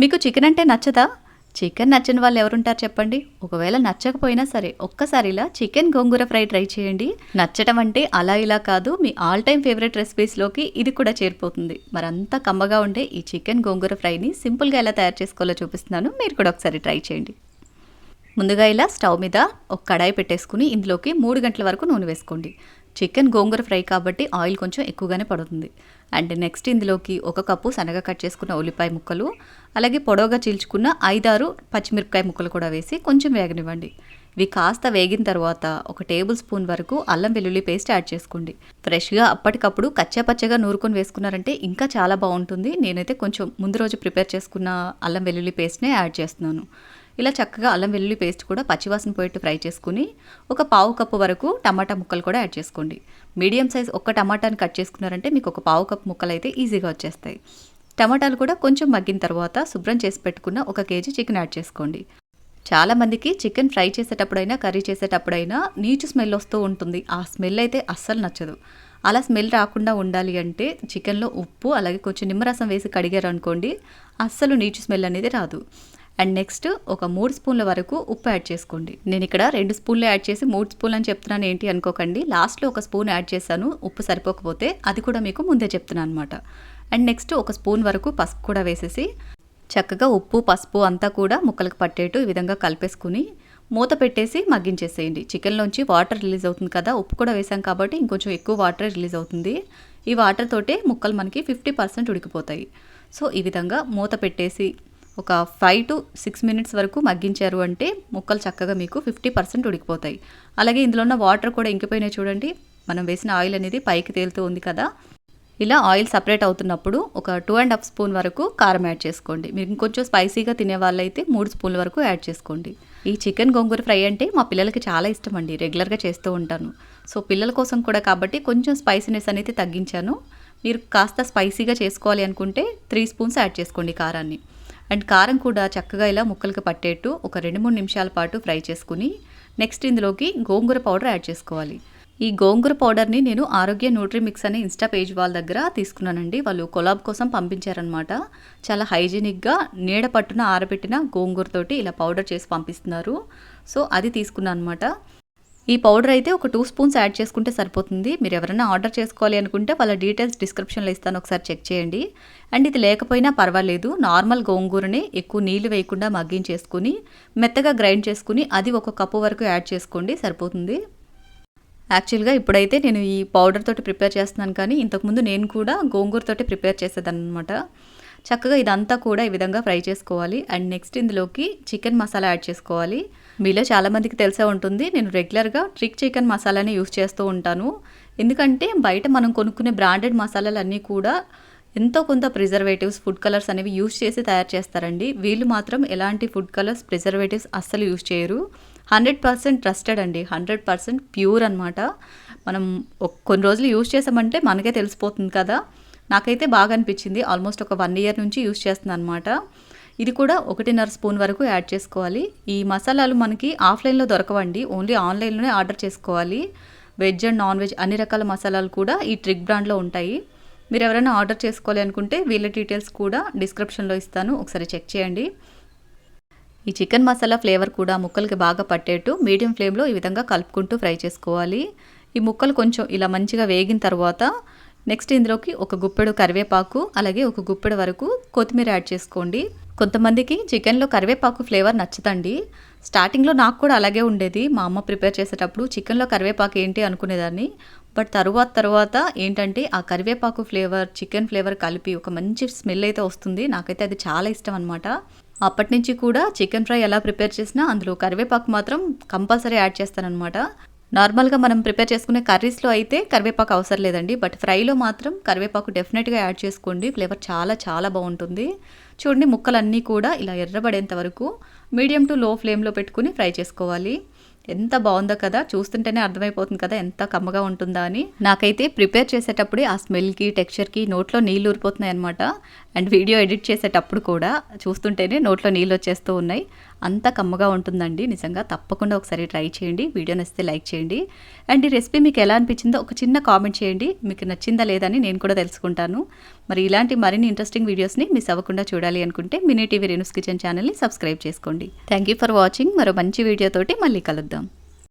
మీకు చికెన్ అంటే నచ్చదా? చికెన్ నచ్చని వాళ్ళు ఎవరుంటారు చెప్పండి. ఒకవేళ నచ్చకపోయినా సరే ఒక్కసారి ఇలా చికెన్ గోంగూర ఫ్రై ట్రై చేయండి. నచ్చటం అంటే అలా ఇలా కాదు మీ ఆల్ టైమ్ ఫేవరెట్ రెసిపీస్లోకి ఇది కూడా చేరిపోతుంది. మరంతా కమ్మగా ఉండే ఈ చికెన్ గోంగూర ఫ్రైని సింపుల్గా ఎలా తయారు చేసుకోవాలో చూపిస్తున్నాను. మీరు కూడా ఒకసారి ట్రై చేయండి. ముందుగా ఇలా స్టవ్ మీద ఒక కడాయి పెట్టేసుకుని ఇందులోకి మూడు గంటల వరకు నూనె వేసుకోండి. చికెన్ గోంగూర ఫ్రై కాబట్టి ఆయిల్ కొంచెం ఎక్కువగానే పడుతుంది. అండ్ నెక్స్ట్ ఇందులోకి ఒక కప్పు సన్నగా కట్ చేసుకున్న ఉల్లిపాయ ముక్కలు అలాగే పొడవుగా చీల్చుకున్న ఐదారు పచ్చిమిరపకాయ ముక్కలు కూడా వేసి కొంచెం వేగనివ్వండి. ఇవి కాస్త వేగిన తర్వాత ఒక టేబుల్ స్పూన్ వరకు అల్లం వెల్లుల్లి పేస్ట్ యాడ్ చేసుకోండి. ఫ్రెష్గా అప్పటికప్పుడు కచ్చా పచ్చగా నూరుకొని వేసుకున్నారంటే ఇంకా చాలా బాగుంటుంది. నేనైతే కొంచెం ముందు రోజు ప్రిపేర్ చేసుకున్న అల్లం వెల్లుల్లి పేస్ట్నే యాడ్ చేస్తున్నాను. ఇలా చక్కగా అల్లం వెల్లుల్లి పేస్ట్ కూడా పచ్చివాసన పోయేట్టు ఫ్రై చేసుకుని ఒక పావు కప్పు వరకు టమాటా ముక్కలు కూడా యాడ్ చేసుకోండి. మీడియం సైజ్ ఒక్క టమాటాని కట్ చేసుకున్నారంటే మీకు ఒక పావు కప్పు ముక్కలు అయితే ఈజీగా వచ్చేస్తాయి. టమాటాలు కూడా కొంచెం మగ్గిన తర్వాత శుభ్రం చేసి పెట్టుకున్న ఒక కేజీ చికెన్ యాడ్ చేసుకోండి. చాలామందికి చికెన్ ఫ్రై చేసేటప్పుడైనా కర్రీ చేసేటప్పుడైనా నీచు స్మెల్ వస్తూ ఉంటుంది. ఆ స్మెల్ అయితే అస్సలు నచ్చదు. అలా స్మెల్ రాకుండా ఉండాలి అంటే చికెన్లో ఉప్పు అలాగే కొంచెం నిమ్మరసం వేసి కడిగారు అనుకోండి అస్సలు నీచు స్మెల్ అనేది రాదు. అండ్ నెక్స్ట్ ఒక మూడు స్పూన్ల వరకు ఉప్పు యాడ్ చేసుకోండి. నేను ఇక్కడ రెండు స్పూన్లు యాడ్ చేసి మూడు స్పూన్లు అని చెప్తున్నాను ఏంటి అనుకోకండి. లాస్ట్లో ఒక స్పూన్ యాడ్ చేశాను ఉప్పు సరిపోకపోతే అది కూడా మీకు ముందే చెప్తున్నాను అనమాట అండ్ నెక్స్ట్ ఒక స్పూన్ వరకు పసుపు కూడా వేసేసి చక్కగా ఉప్పు పసుపు అంతా కూడా ముక్కలకు పట్టేట్టు ఈ విధంగా కలిపేసుకుని మూత పెట్టేసి మగ్గించేసేయండి. చికెన్లోంచి వాటర్ రిలీజ్ అవుతుంది కదా ఉప్పు కూడా వేసాం కాబట్టి ఇంకొంచెం ఎక్కువ వాటర్ రిలీజ్ అవుతుంది. ఈ వాటర్ తోటే ముక్కలు మనకి ఫిఫ్టీ పర్సెంట్ ఉడికిపోతాయి. సో ఈ విధంగా మూత పెట్టేసి ఒక ఫైవ్ టు సిక్స్ మినిట్స్ వరకు మగ్గించారు అంటే ముక్కలు చక్కగా మీకు ఫిఫ్టీ పర్సెంట్ ఉడికిపోతాయి. అలాగే ఇందులో ఉన్న వాటర్ కూడా ఇంకిపోయినాయి చూడండి. మనం వేసిన ఆయిల్ అనేది పైకి తేలుతూ ఉంది కదా. ఇలా ఆయిల్ సపరేట్ అవుతున్నప్పుడు ఒక టూ అండ్ హాఫ్ స్పూన్ వరకు కారం యాడ్ చేసుకోండి. మీరు ఇంకొంచెం స్పైసీగా తినే వాళ్ళైతే మూడు స్పూన్ల వరకు యాడ్ చేసుకోండి. ఈ చికెన్ గోంగూర ఫ్రై అంటే మా పిల్లలకి చాలా ఇష్టం అండి. రెగ్యులర్గా చేస్తూ ఉంటాను. సో పిల్లల కోసం కూడా కాబట్టి కొంచెం స్పైసీనెస్ అనేది తగ్గించాను. మీరు కాస్త స్పైసీగా చేసుకోవాలి అనుకుంటే త్రీ స్పూన్స్ యాడ్ చేసుకోండి కారాన్ని. అండ్ కారం కూడా చక్కగా ఇలా ముక్కలకు పట్టేట్టు ఒక రెండు మూడు నిమిషాల పాటు ఫ్రై చేసుకుని నెక్స్ట్ ఇందులోకి గోంగూర పౌడర్ యాడ్ చేసుకోవాలి. ఈ గోంగూర పౌడర్ని నేను ఆరోగ్య న్యూట్రీ మిక్స్ అనే ఇన్స్టా పేజ్ వాళ్ళ దగ్గర తీసుకున్నానండి. వాళ్ళు కొలాబ్ కోసం పంపించారనమాట చాలా హైజీనిక్గా నీడ పట్టున ఆరబెట్టిన గోంగూరతోటి ఇలా పౌడర్ చేసి పంపిస్తున్నారు. సో అది తీసుకున్నాను అనమాట ఈ పౌడర్ అయితే ఒక టూ స్పూన్స్ యాడ్ చేసుకుంటే సరిపోతుంది. మీరు ఎవరైనా ఆర్డర్ చేసుకోవాలి అనుకుంటే వాళ్ళ డీటెయిల్స్ డిస్క్రిప్షన్లో ఇస్తాను. ఒకసారి చెక్ చేయండి. అండ్ ఇది లేకపోయినా పర్వాలేదు. నార్మల్ గోంగూరని ఎక్కువ నీళ్ళు వేయకుండా మగ్గించేసుకుని మెత్తగా గ్రైండ్ చేసుకుని అది ఒక కప్పు వరకు యాడ్ చేసుకోండి. సరిపోతుంది. యాక్చువల్గా ఇప్పుడైతే నేను ఈ పౌడర్ తోటి ప్రిపేర్ చేస్తున్నాను కానీ ఇంతకుముందు నేను కూడా గోంగూరతోటి ప్రిపేర్ చేసేదాన్ని అనమాట చక్కగా ఇదంతా కూడా ఈ విధంగా ఫ్రై చేసుకోవాలి. అండ్ నెక్స్ట్ ఇందులోకి చికెన్ మసాలా యాడ్ చేసుకోవాలి. మీలో చాలామందికి తెలిసే ఉంటుంది. నేను రెగ్యులర్గా ట్రిక్ చికెన్ మసాలాని యూస్ చేస్తూ ఉంటాను. ఎందుకంటే బయట మనం కొనుక్కునే బ్రాండెడ్ మసాలాలు అన్నీ కూడా ఎంతో కొంత ప్రిజర్వేటివ్స్ ఫుడ్ కలర్స్ అనేవి యూస్ చేసి తయారు చేస్తారండి. వీళ్ళు మాత్రం ఎలాంటి ఫుడ్ కలర్స్ ప్రిజర్వేటివ్స్ అస్సలు యూస్ చేయరు. హండ్రెడ్ పర్సెంట్ ట్రస్టెడ్ అండి. హండ్రెడ్ పర్సెంట్ ప్యూర్ అనమాట మనం కొన్ని రోజులు యూస్ చేసామంటే మనకే తెలిసిపోతుంది కదా. నాకైతే బాగా అనిపించింది. ఆల్మోస్ట్ ఒక వన్ ఇయర్ నుంచి యూస్ చేస్తున్నాను అనమాట ఇది కూడా ఒకటిన్నర స్పూన్ వరకు యాడ్ చేసుకోవాలి. ఈ మసాలాలు మనకి ఆఫ్లైన్లో దొరకవండి. ఓన్లీ ఆన్లైన్లోనే ఆర్డర్ చేసుకోవాలి. వెజ్ అండ్ నాన్ వెజ్ అన్ని రకాల మసాలాలు కూడా ఈ ట్రిక్ బ్రాండ్లో ఉంటాయి. మీరు ఎవరైనా ఆర్డర్ చేసుకోవాలి అనుకుంటే వీళ్ళ డీటెయిల్స్ కూడా డిస్క్రిప్షన్లో ఇస్తాను. ఒకసారి చెక్ చేయండి. ఈ చికెన్ మసాలా ఫ్లేవర్ కూడా ముక్కలకి బాగా పట్టేట్టు మీడియం ఫ్లేమ్లో ఈ విధంగా కలుపుకుంటూ ఫ్రై చేసుకోవాలి. ఈ ముక్కలు కొంచెం ఇలా మంచిగా వేగిన తర్వాత నెక్స్ట్ ఇందులోకి ఒక గుప్పెడు కరివేపాకు అలాగే ఒక గుప్పెడు వరకు కొత్తిమీర యాడ్ చేసుకోండి. కొంతమందికి చికెన్లో కరివేపాకు ఫ్లేవర్ నచ్చదండి. స్టార్టింగ్లో నాకు కూడా అలాగే ఉండేది. మా అమ్మ ప్రిపేర్ చేసేటప్పుడు చికెన్లో కరివేపాకు ఏంటి అనుకునేదాన్ని. బట్ తరువాత తర్వాత ఏంటంటే ఆ కరివేపాకు ఫ్లేవర్ చికెన్ ఫ్లేవర్ కలిపి ఒక మంచి స్మెల్ అయితే వస్తుంది. నాకైతే అది చాలా ఇష్టం అనమాట అప్పటి నుంచి కూడా చికెన్ ఫ్రై ఎలా ప్రిపేర్ చేసినా అందులో కరివేపాకు మాత్రం కంపల్సరీ యాడ్ చేస్తానన్నమాట. నార్మల్గా మనం ప్రిపేర్ చేసుకునే కర్రీస్లో అయితే కరివేపాకు అవసరం లేదండి. బట్ ఫ్రైలో మాత్రం కరివేపాకు డెఫినెట్గా యాడ్ చేసుకోండి. ఫ్లేవర్ చాలా చాలా బాగుంటుంది. చూడండి ముక్కలన్నీ కూడా ఇలా ఎర్రబడేంత వరకు మీడియం టు లో ఫ్లేమ్లో పెట్టుకుని ఫ్రై చేసుకోవాలి. ఎంత బాగుందో కదా. చూస్తుంటేనే అర్థమైపోతుంది కదా ఎంత కమ్మగా ఉంటుందా అని. నాకైతే ప్రిపేర్ చేసేటప్పుడే ఆ స్మెల్కి టెక్స్చర్కి నోట్లో నీళ్ళు ఊరిపోతున్నాయి అనమాట అండ్ వీడియో ఎడిట్ చేసేటప్పుడు కూడా చూస్తుంటేనే నోట్లో నీళ్ళు వచ్చేస్తూ ఉన్నాయి. అంత కమ్మగా ఉంటుందండి. నిజంగా తప్పకుండా ఒకసారి ట్రై చేయండి. వీడియో నచ్చితే లైక్ చేయండి. అండ్ ఈ రెసిపీ మీకు ఎలా అనిపించిందో ఒక చిన్న కామెంట్ చేయండి. మీకు నచ్చిందా లేదని నేను కూడా తెలుసుకుంటాను. మరి ఇలాంటి మరిన్ని ఇంట్రెస్టింగ్ వీడియోస్ని మిస్ అవ్వకుండా చూడాలి అనుకుంటే మినీ టీవీ రేణుస్ కిచెన్ ఛానల్ని సబ్స్క్రైబ్ చేసుకోండి. Thank you for watching. మరో మంచి వీడియోతోటి మళ్ళీ కలుద్దాం.